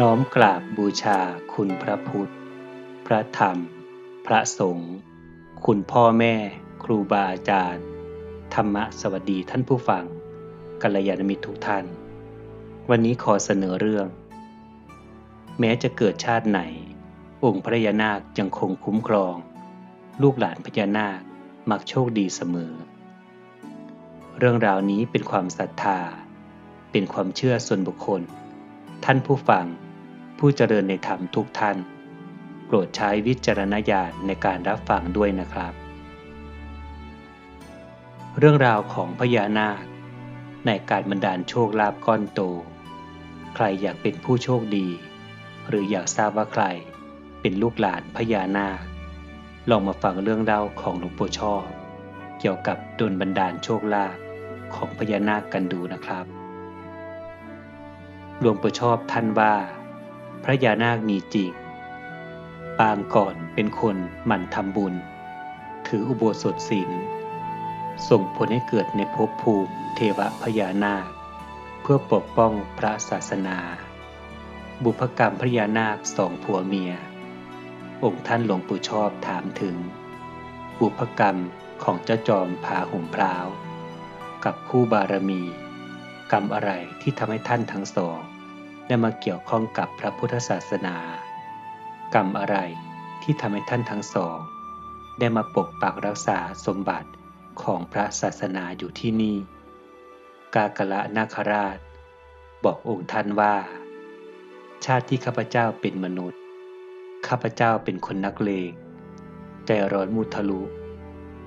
น้อมกราบบูชาคุณพระพุทธ พระธรรม พระสงฆ์คุณพ่อแม่ ครูบาอาจารย์ ธรรมะสวัสดีท่านผู้ฟังกัลยาณมิตรทุกท่าน วันนี้ขอเสนอเรื่อง แม้จะเกิดชาติไหน องค์พระยานาคยังคงคุ้มครอง ลูกหลานพญานาคมักโชคดีเสมอ เรื่องราวนี้เป็นความศรัทธา เป็นความเชื่อส่วนบุคคล ท่านผู้ฟัง ผู้เจริญในธรรมทุกท่าน โปรดใช้วิจารณญาณในการรับฟังด้วยนะครับ เรื่องราวของพญานาค ในการบรรดาลโชคลาภก้อนโต ใครอยากเป็นผู้โชคดี หรืออยากทราบว่าใครเป็นลูกหลานพญานาค ลองมาฟังเรื่องเล่าของหลวงปู่ชอบเกี่ยวกับดลบันดาลโชคลาภของพญานาคกันดูนะครับ หลวงปู่ชอบท่านว่า พระยานาคมีจริง ปางก่อนเป็นคนหมั่นทำบุญ ถืออุโบสถศีล ส่งผลให้เกิดในภพภูมิเทวพญานาค เพื่อปกป้องพระศาสนา บุพกรรมพระยานาคสองผัวเมีย องค์ท่านหลวงปู่ชอบถามถึง บุพกรรมของเจ้าจอมผาห่มพราว กับคู่บารมี กรรมอะไรที่ทำให้ท่านทั้งสอง ได้มาเกี่ยวข้องกับพระพุทธศาสนา กรรมอะไรที่ทำให้ท่านทั้งสอง ได้มาปกปักรักษาสมบัติของพระศาสนาอยู่ที่นี่ กากละนาคราช บอกองค์ท่านว่า ชาติที่ข้าพเจ้าเป็นมนุษย์ ข้าพเจ้าเป็นคนนักเลงใจร้อนมุทะลุ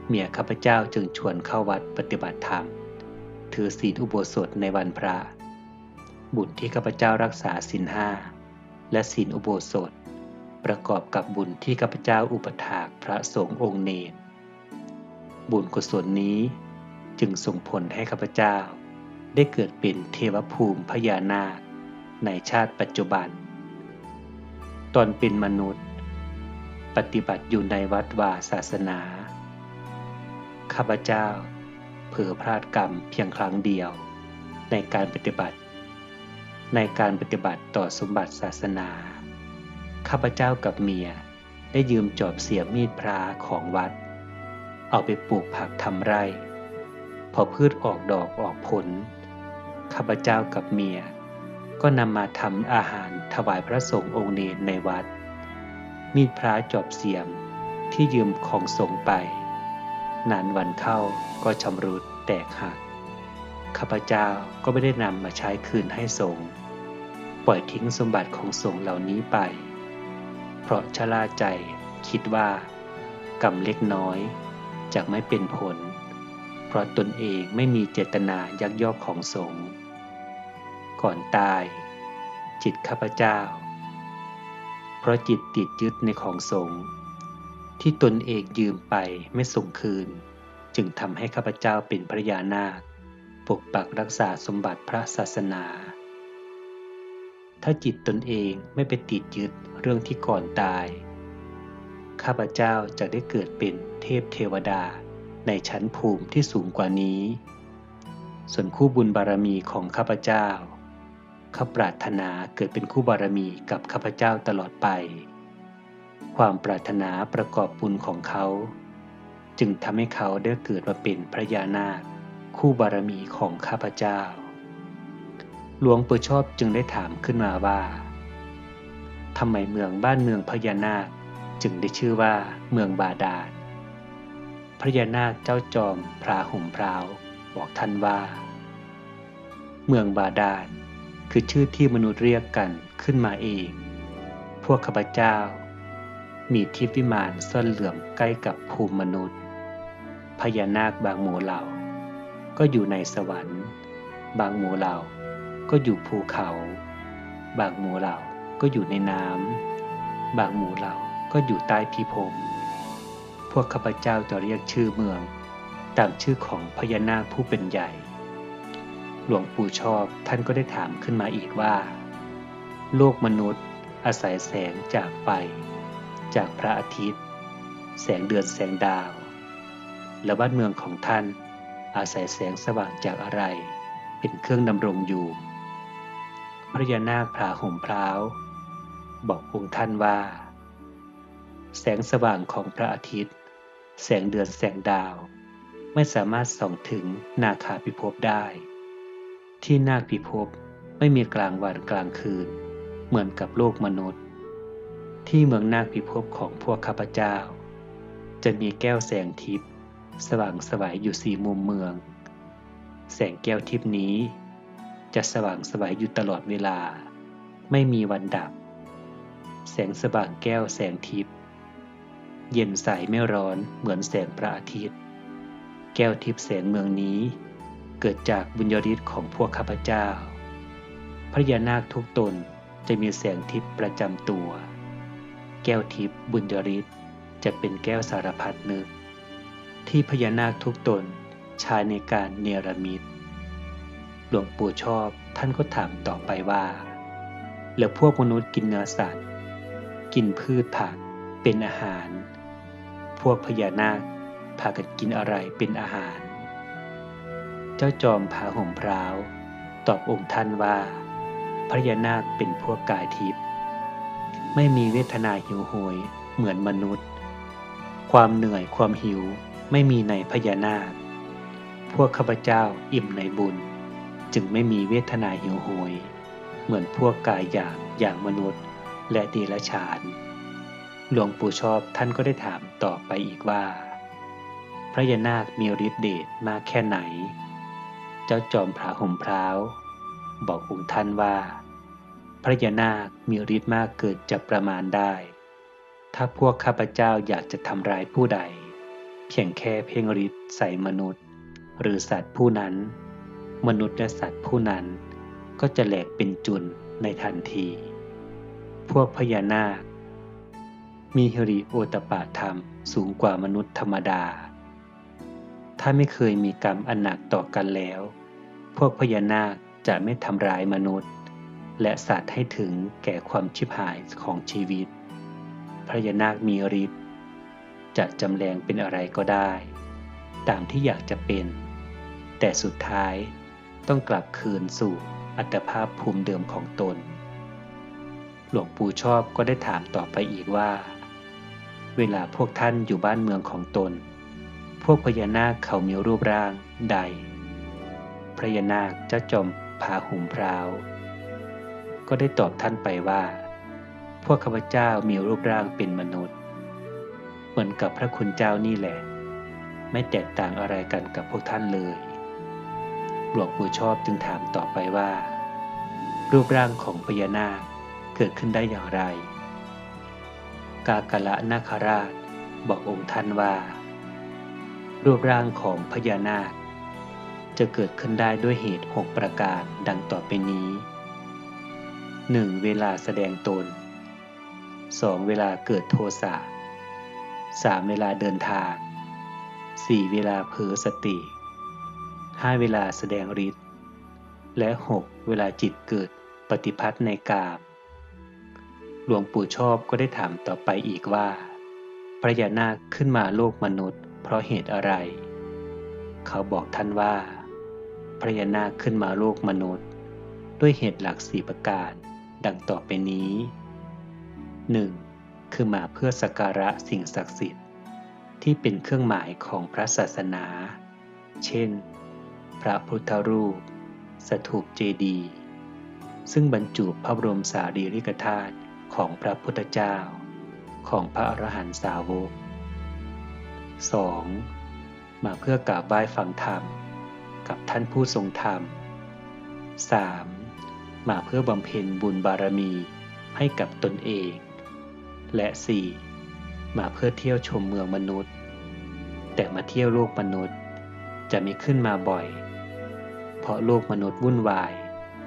เมียข้าพเจ้าจึงชวนเข้าวัดปฏิบัติธรรม ถือศีลอุโบสถในวันพระ บุญที่ข้าพเจ้ารักษาศีลห้าและศีลอุโบสถ ประกอบกับบุญที่ข้าพเจ้าอุปถากพระสงฆ์องค์เนรบุญกุศลนี้จึงส่งผลให้ข้าพเจ้า ได้เกิดเป็นเทวภูมิพญานาค ในชาติปัจจุบัน ตอนเป็นมนุษย์ ปฏิบัติอยู่ในวัดวาศาสนา ข้าพเจ้า เผื่อพลาดกรรมเพียงครั้งเดียว ในการปฏิบัติ ในการปฏิบัติต่อสมบัติศาสนา ข้าพเจ้ากับเมียได้ยืมจอบเสียบมีดพระของวัด เอาไปปลูกผักทำไร่ พอพืชออกดอกออกผล ข้าพเจ้ากับเมีย ก็นำมาทำอาหารถวายพระสงฆ์องค์เนรในวัด มีดพระจอบเสียมที่ยืมของสงไป นานวันเข้าก็ชำรุดแตกหักข้าพเจ้าก็ไม่ได้นำมาใช้คืนให้สงฆ์ ปล่อยทิ้งสมบัติของสงฆ์เหล่านี้ไป เพราะชะล่าใจคิดว่ากรรมเล็กน้อยจะไม่เป็นผล เพราะตนเองไม่มีเจตนายักยอกของสงฆ์ก่อนตาย จิตข้าพเจ้า เพราะจิตติดยึดในของสงฆ์ที่ตนเองยืมไปไม่ส่งคืน จึงทำให้ข้าพเจ้าเป็นพระยานาคปกปักรักษาสมบัติพระศาสนา ถ้าจิตตนเองไม่ไปติดยึดเรื่องที่ก่อนตาย ข้าพเจ้าจะได้เกิดเป็นเทพเทวดาในชั้นภูมิที่สูงกว่านี้ ส่วนคู่บุญบารมีของข้าพเจ้า ข้าปรารถนาเกิดเป็นคู่บารมีกับข้าพเจ้าตลอดไป ความปรารถนาประกอบบุญของเขา จึงทำให้เขาได้เกิดมาเป็นพระยานาคคู่บารมีของข้าพเจ้า หลวงปู่ชอบจึงได้ถามขึ้นมาว่าทำไมเมืองบ้านเมืองพญานาคจึงได้ชื่อว่าเมืองบาดาลพระยานาคเจ้าจอมพราห่มพราวบอกท่านว่า เมืองบาดาลคือชื่อที่มนุษย์เรียกกันขึ้นมาเอง พวกข้าพเจ้า มีทิพวิมานซ่อนเหลื่อมใกล้กับภูมิมนุษย์ พญานาคบางหมู่เหล่า ก็อยู่ในสวรรค์ บางหมู่เหล่า ก็อยู่ภูเขา บางหมู่เหล่าก็อยู่ในน้ำบางหมู่เหล่าก็อยู่ใต้พิภพพวกข้าพเจ้าจะเรียกชื่อเมือง ตามชื่อของพญานาคผู้เป็นใหญ่ หลวงปู่ชอบท่านก็ได้ถามขึ้นมาอีกว่า โลกมนุษย์อาศัยแสงจากไฟจากพระอาทิตย์ แสงเดือนแสงดาว และบ้านเมืองของท่านอาศัยแสงสว่างจากอะไร เป็นเครื่องดำรงอยู่ พระยานาคผาห่มพร้าว บอกองค์ท่านว่า แสงสว่างของพระอาทิตย์ แสงเดือนแสงดาว ไม่สามารถส่องถึงนาคาพิภพได้ ที่นาคพิภพไม่มีกลางวันกลางคืน เหมือนกับโลกมนุษย์ ที่เมืองนาคพิภพของพวกข้าพเจ้า จะมีแก้วแสงทิพย์สว่างสวายอยู่สี่มุมเมือง แสงแก้วทิพย์นี้ จะสว่างสวายอยู่ตลอดเวลา ไม่มีวันดับ แสงสว่างแก้วแสงทิพย์เย็นใสไม่ร้อนเหมือนแสงพระอาทิตย์ แก้วทิพย์แสงเมืองนี้ เกิดจากบุญยฤทธิ์ของพวกข้าพเจ้า พระยานาคทุกตนจะมีแสงทิพย์ประจำตัว แก้วทิพย์บุญยฤทธิ์จะเป็นแก้วสารพัดนึก ที่พญานาคทุกตนใช้ในการเนรมิต หลวงปู่ชอบท่านก็ถามต่อไปว่าแล้วพวกมนุษย์กินเนื้อสัตว์ กินพืชผักเป็นอาหาร พวกพญานาคพากันกินอะไรเป็นอาหาร เจ้าจอมผาห่มพร้าว ตอบองค์ท่านว่า พญานาคเป็นพวกกายทิพย์ไม่มีเวทนาหิวโหยเหมือนมนุษย์ ความเหนื่อยความหิวไม่มีในพญานาค พวกข้าพเจ้าอิ่มในบุญ จึงไม่มีเวทนาหิวโหย เหมือนพวกกายอยางอย่างมนุษย์ และเดรัจฉาน หลวงปู่ชอบท่านก็ได้ถามต่อไปอีกว่า พระยานาคมีฤทธิ์เดชมากแค่ไหน เจ้าจอมพระห่มพร้าว บอกองค์ท่านว่า พระยานาคมีฤทธิ์มากเกิดจะประมาณได้ ถ้าพวกข้าพเจ้าอยากจะทำร้ายผู้ใด เพียงแค่เพ่งฤทธิ์ใส่มนุษย์ หรือสัตว์ผู้นั้น มนุษย์และสัตว์ผู้นั้นก็จะแหลกเป็นจุนในทันที พวกพญานาค มีฮิริโอตปาธรรมสูงกว่ามนุษย์ธรรมดา ถ้าไม่เคยมีกรรมอันหนักต่อกันแล้ว พวกพญานาคจะไม่ทำร้ายมนุษย์ และสัตว์ให้ถึงแก่ความชิบหายของชีวิต พญานาคมีฤทธิ์จะจำแรงเป็นอะไรก็ได้ ตามที่อยากจะเป็น แต่สุดท้าย ต้องกลับคืนสู่อัตภาพภูมิเดิมของตน หลวงปู่ชอบก็ได้ถามต่อไปอีกว่า เวลาพวกท่านอยู่บ้านเมืองของตน พวกพญานาคเขามีรูปร่างใด พญานาคเจ้าจอมพาหุมพราว ก็ได้ตอบท่านไปว่า พวกข้าพเจ้ามีรูปร่างเป็นมนุษย์ เหมือนกับพระคุณเจ้านี่แหละ ไม่แตกต่างอะไรกันกับพวกท่านเลย หลวงปู่ชอบจึงถามต่อไปว่า รูปร่างของพญานาคเกิดขึ้นได้อย่างไร กากละนาคราชบอกองค์ท่านว่า รูปร่างของพญานาค จะเกิดขึ้นได้ด้วยเหตุหกประการดังต่อไปนี้ 1. เวลาแสดงตน 2. เวลาเกิดโทสะ 3. เวลาเดินทาง 4. เวลาเผลอสติ 5. เวลาแสดงฤทธิ์ และ 6. เวลาจิตเกิดปฏิพัทธ์ในกาม หลวงปู่ชอบก็ได้ถามต่อไปอีกว่า พระยานาคขึ้นมาโลกมนุษย์ เพราะเหตุอะไร เขาบอกท่านว่า พระยานาคขึ้นมาโลกมนุษย์ ด้วยเหตุหลักสี่ประการ ดังต่อไปนี้ 1. คือมาเพื่อสักการะสิ่งศักดิ์สิทธิ์ที่เป็นเครื่องหมายของพระศาสนา เช่น พระพุทธรูป สถูปเจดีย์ซึ่งบรรจุพระบรมสารีริกธาตุของพระพุทธเจ้า ของพระอรหันตสาวก 2. มาเพื่อกราบไหว้ฟังธรรม กับท่านผู้ทรงธรรม 3. มาเพื่อบำเพ็ญบุญบารมีให้กับตนเอง และ 4. มาเพื่อเที่ยวชมเมืองมนุษย์ แต่มาเที่ยวโลกมนุษย์ จะมีขึ้นมาบ่อย เพราะโลกมนุษย์วุ่นวาย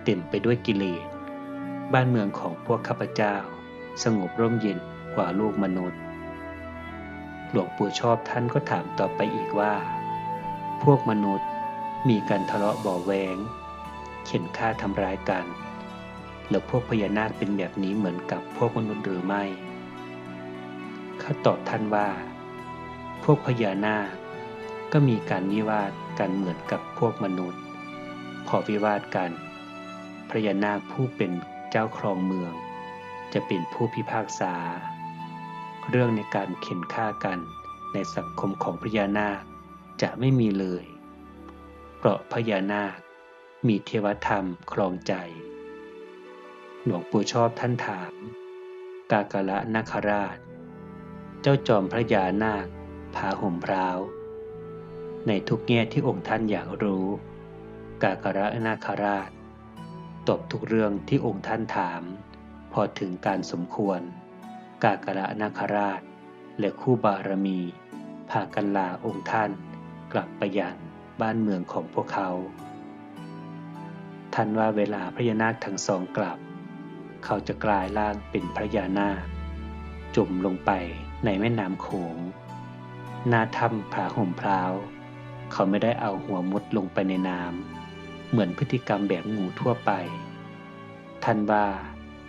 เต็มไปด้วยกิเลส บ้านเมืองของพวกข้าพเจ้า สงบร่มเย็นกว่าโลกมนุษย์ หลวงปู่ชอบท่านก็ถามต่อไปอีกว่า พวกมนุษย์มีการทะเลาะเบาแวงเข็นฆ่าทำร้ายกัน แล้วพวกพญานาคเป็นแบบนี้เหมือนกับพวกมนุษย์หรือไม่ ข้าตอบท่านว่า พวกพญานาคก็มีการวิวาทกันเหมือนกับพวกมนุษย์ พอวิวาทกัน พระยานาคผู้เป็นเจ้าครองเมือง จะเป็นผู้พิพากษา เรื่องในการเข็นฆ่ากันในสังคมของพญานาคจะไม่มีเลย เพราะพญานาคมีเทวธรรมครองใจ หลวงปู่ชอบท่านถาม กากละนาคราช เจ้าจอมพระยานาคผาห่มพร้าว ในทุกแง่ที่องค์ท่านอยากรู้ กากระนาคราช ตอบทุกเรื่องที่องค์ท่านถาม พอถึงการสมควร กากระนาคราช และคู่บารมี พากันลาองค์ท่านกลับไปยังบ้านเมืองของพวกเขา ท่านว่าเวลาพระยานาคทั้งสองกลับ เขาจะกลายร่างเป็นพระยานาค จมลงไปในแม่น้ำโขงหน้าถ้ำผาห่มพราว เขาไม่ได้เอาหัวมุดลงไปในน้ำ เหมือนพฤติกรรมแบบงูทั่วไป ท่านว่า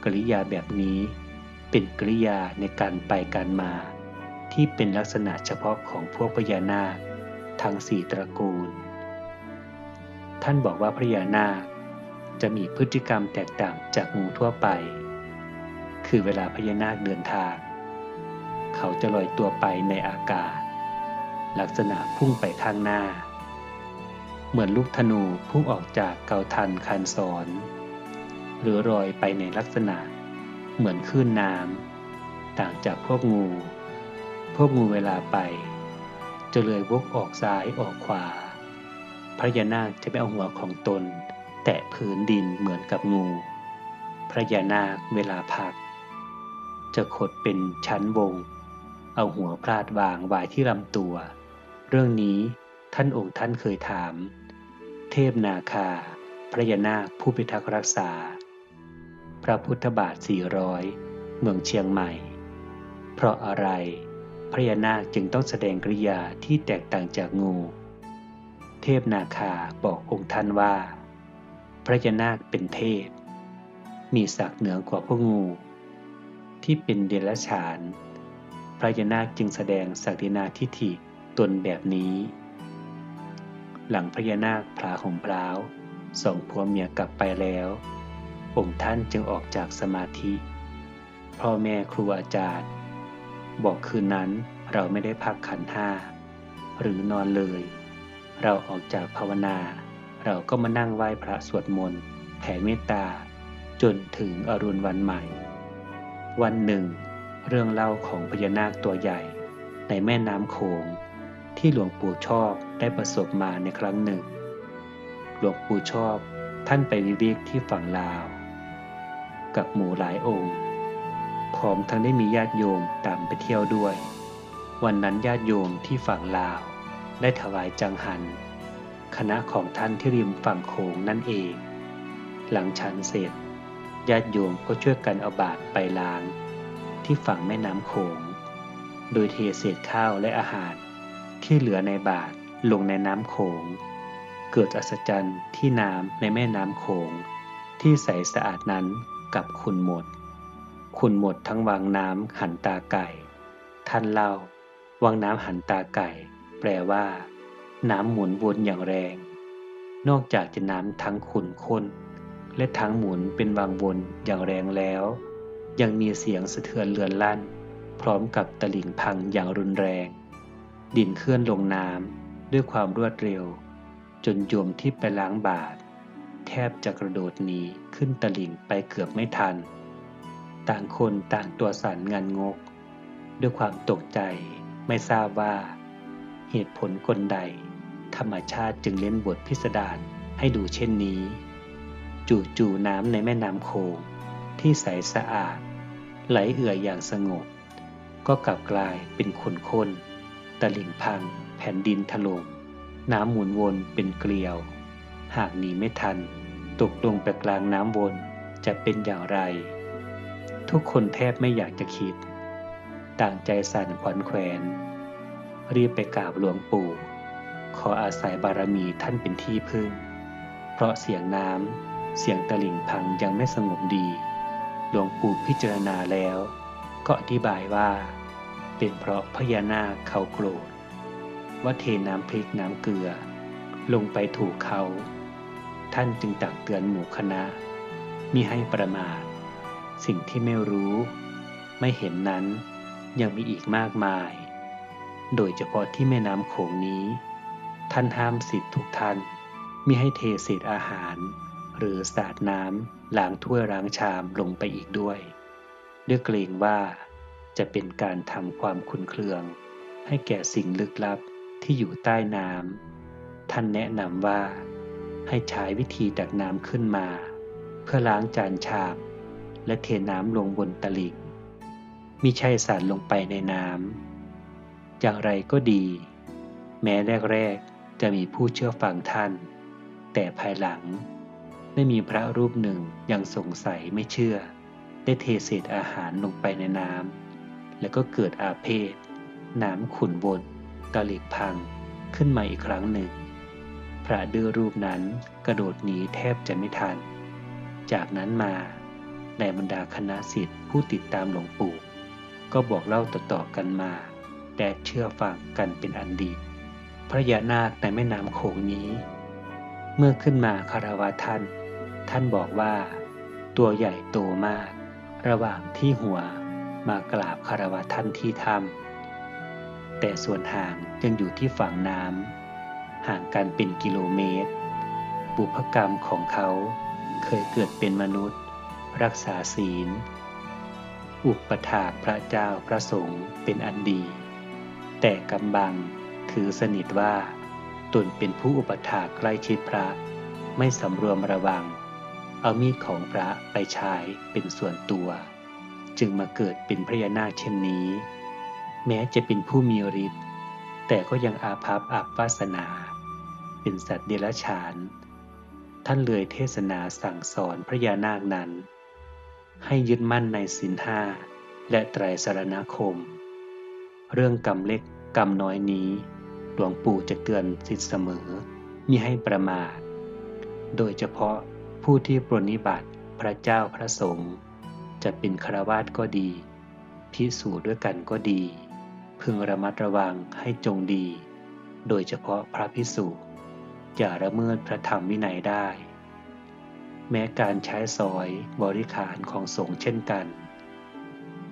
กริยาแบบนี้เป็นกริยาในการไปการมา ที่เป็นลักษณะเฉพาะของพวกพญานาคทั้งสี่ตระกูล ท่านบอกว่าพญานาคจะมีพฤติกรรมแตกต่างจากงูทั่วไป คือเวลาพญานาคเดินทาง เขาจะลอยตัวไปในอากาศ ลักษณะพุ่งไปข้างหน้า เหมือนลูกธนูพุ่งออกจากเกาทันคันศรหรือลอยไปในลักษณะ เหมือนคลื่นน้ำต่างจากพวกงู พวกงูเวลาไป จะเลยวกออกซ้ายออกขวา พระยานาคจะไม่เอาหัวของตน แตะพื้นดินเหมือนกับงู พระยานาคเวลาพัก จะขดเป็นชั้นวง เอาหัวพลาดวางไว้ที่ลำตัว เรื่องนี้ท่านองค์ท่านเคยถาม เทพนาคา พระยานาคผู้พิทักษ์รักษา พระพุทธบาทสี่ร้อยเมืองเชียงใหม่ เพราะอะไร พระยานาคจึงต้องแสดงกริยาที่แตกต่างจากงู เทพนาคาบอกองค์ท่านว่า พระยานาคเป็นเทพ มีศักดิ์เหนือกว่าพวกงู ที่เป็นเดรัจฉาน พระยานาคจึงแสดงศักดินาทิฐิตนแบบนี้ หลังพญานาคพลาห่มพร้าวส่งผัวเมียกลับไปแล้ว องค์ท่านจึงออกจากสมาธิ พ่อแม่ครูอาจารย์ บอกคืนนั้นเราไม่ได้พักขันห้า หรือนอนเลย เราออกจากภาวนา เราก็มานั่งไหว้พระสวดมนต์แผ่เมตตา จนถึงอรุณวันใหม่ วันหนึ่ง เรื่องเล่าของพญานาคตัวใหญ่ในแม่น้ำโขง ที่หลวงปู่ชอบได้ประสบมาในครั้งหนึ่ง หลวงปู่ชอบท่านไปวิเวกที่ฝั่งลาว กับหมู่หลายองค์ พร้อมทั้งได้มีญาติโยมตามไปเที่ยวด้วย วันนั้นญาติโยมที่ฝั่งลาว ได้ถวายจังหัน คณะของท่านที่ริมฝั่งโขงนั่นเอง หลังฉันเสร็จ ญาติโยมก็ช่วยกันเอาบาตรไปล้าง ที่ฝั่งแม่น้ำโขง โดยเทเศษข้าวและอาหาร ที่เหลือในบาทลงในน้ำโขง เกิดอัศจรรย์ที่น้ำในแม่น้ำโขง ที่ใสสะอาดนั้นกับขุนหมดขุนหมดทั้งวังน้ำหันตาไก่ ท่านเล่า วังน้ำหันตาไก่ แปลว่า น้ำหมุนวนอย่างแรง นอกจากจะน้ำทั้งขุนข้น และทั้งหมุนเป็นวังวนอย่างแรงแล้ว ยังมีเสียงสะเทือนเลือนลั่น พร้อมกับตลิ่งพังอย่างรุนแรง ดินเคลื่อนลงน้ำด้วยความรวดเร็ว จนโยมที่ไปล้างบาตรแทบจะกระโดดหนีขึ้นตลิ่งไปเกือบไม่ทัน ต่างคนต่างตัวสั่นงันงก ด้วยความตกใจไม่ทราบว่า เหตุผลกลใด ธรรมชาติจึงเล่นบทพิสดารให้ดูเช่นนี้ จู่ๆน้ำในแม่น้ำโขงที่ใสสะอาด ไหลเอื่อยอย่างสงบ ก็กลับกลายเป็นขุนข้น ตลิ่งพัง แผ่นดินถลม่มน้ำหมุนวนเป็นเกลียว หากหนีไม่ทัน ตกลงไปกลางน้ำวนจะเป็นอย่างไร ทุกคนแทบไม่อยากจะคิด ต่างใจสั่นขวัญแขวน รีบไปกราบหลวงปู่ ขออาศัยบารมีท่านเป็นที่พึ่ง เพราะเสียงน้ำเสียงตลิ่งพังยังไม่สงบดี หลวงปู่พิจารณาแล้ว ก็อธิบายว่า เป็นเพราะพญานาคเขาโกรธ ว่าเทน้ำพริกน้ำเกลือ ลงไปถูกเขา ท่านจึงตักเตือนหมู่คณะมิให้ประมาท สิ่งที่ไม่รู้ ไม่เห็นนั้นยังมีอีกมากมาย โดยเฉพาะที่แม่น้ำโขงนี้ ท่านห้ามสิทธิ์ทุกท่านมิให้เทเศษอาหาร หรือสาดน้ำล้างถ้วยล้างชามลงไปอีกด้วย ด้วยเกรงว่า จะเป็นการทำความคุ้นเครือง ให้แก่สิ่งลึกลับที่อยู่ใต้น้ำท่านแนะนำว่า ให้ใช้วิธีดักน้ำขึ้นมา เพื่อล้างจานชามและเทน้ำลงบนตลิ่งมิใช่สาดลงไปในน้ำอย่างไรก็ดี แม้แรกๆจะมีผู้เชื่อฟังท่าน แต่ภายหลังได้มีพระรูปหนึ่งยังสงสัยไม่เชื่อ ได้เทเศษอาหารลงไปในน้ำ แล้วก็เกิดอาเพศน้ำขุ่นบนตะลิกพังขึ้นมาอีกครั้งหนึ่ง พระดื้อรูปนั้นกระโดดหนีแทบจะไม่ทัน จากนั้นมาในบรรดาคณะสิทธิ์ผู้ติดตามหลวงปู่ ก็บอกเล่าต่อๆกันมาแต่เชื่อฟังกันเป็นอันดี พระยานาคในแม่น้ำโขงนี้ เมื่อขึ้นมาคารวะท่าน ท่านบอกว่า ตัวใหญ่โตมาก ระหว่างที่หัว มากราบคารวะท่านที่ถ้ำแต่ส่วนห่างยังอยู่ที่ฝั่งน้ำห่างกันเป็นกิโลเมตร บุพกรรมของเขาเคยเกิดเป็นมนุษย์ รักษาศีล อุปถากพระเจ้าพระสงฆ์เป็นอันดี แต่กำบังถือสนิทว่า ตนเป็นผู้อุปถากใกล้ชิดพระ ไม่สำรวมระวัง เอามีดของพระไปใช้เป็นส่วนตัว จึงมาเกิดเป็นพระยานาคเช่นนี้ แม้จะเป็นผู้มีฤทธิ์แต่ก็ยังอาภัพอับวาสนา เป็นสัตว์เดรัจฉาน ท่านเลยเทศนาสั่งสอนพระยานาคนั้น ให้ยึดมั่นในศีลห้าและไตรสรณคม เรื่องกรรมเล็กกรรมน้อยนี้ หลวงปู่จะเตือนสิทธิเสมอมิให้ประมาท โดยเฉพาะผู้ที่ปรนิบัติพระเจ้าพระสงฆ์ จะเป็นครวาสก็ดี พิสูจน์ด้วยกันก็ดี พึงระมัดระวังให้จงดี โดยเฉพาะพระพิสุอย่าละเมิดพระธรรมวินัยได้ แม้การใช้สอยบริขารของสงฆ์เช่นกัน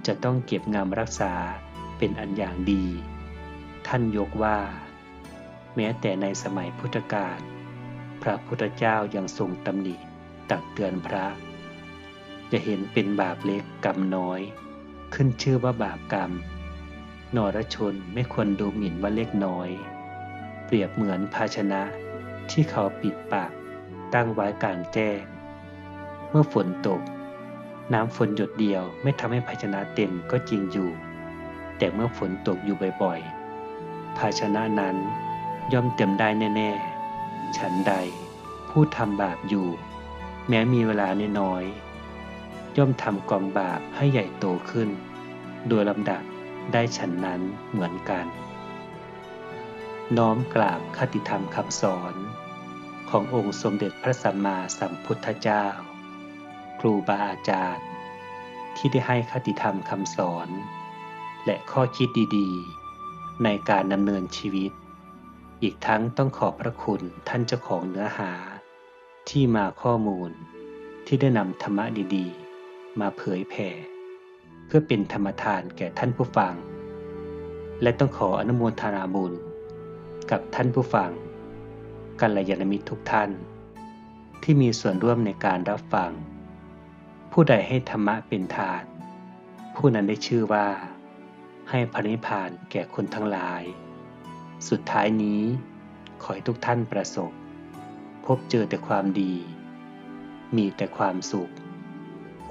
จะต้องเก็บงามรักษาเป็นอันอย่างดี ท่านยกว่า แม้แต่ในสมัยพุทธกาลพระพุทธเจ้ายังทรงตำหนิตักเตือนพระ จะเห็นเป็นบาปเล็กกรรมน้อย ขึ้นชื่อว่าบาปกรรม นรชนไม่ควรดูหมิ่นว่าเล็กน้อย เปรียบเหมือนภาชนะที่เขาปิดปากตั้งไว้กลางแจ้ง เมื่อฝนตก น้ำฝนหยดเดียวไม่ทำให้ภาชนะเต็มก็จริงอยู่ แต่เมื่อฝนตกอยู่บ่อยๆ ภาชนะนั้นย่อมเต็มได้แน่ๆ ฉันใดผู้ทำบาปอยู่ แม้มีเวลาน้อยๆ ย่อมทำกองบาปให้ใหญ่โตขึ้น โดยลำดับได้ฉันนั้นเหมือนกัน น้อมกราบคติธรรมคำสอน ขององค์สมเด็จพระสัมมาสัมพุทธเจ้า ครูบาอาจารย์ ที่ได้ให้คติธรรมคำสอน และข้อคิดดีๆ ในการดำเนินชีวิต อีกทั้งต้องขอบพระคุณท่านเจ้าของเนื้อหา ที่มาข้อมูลที่ได้นำธรรมะดีๆ มาเผยแผ่ เพื่อเป็นธรรมทานแก่ท่านผู้ฟัง และต้องขออนุโมทนาบุญกับท่านผู้ฟังกัลยาณมิตรทุกท่าน ที่มีส่วนร่วมในการรับฟัง ผู้ใดให้ธรรมะเป็นทาน ผู้นั้นได้ชื่อว่า ให้พระนิพพานแก่คนทั้งหลาย สุดท้ายนี้ ขอให้ทุกท่านประสบ พบเจอแต่ความดี มีแต่ความสุข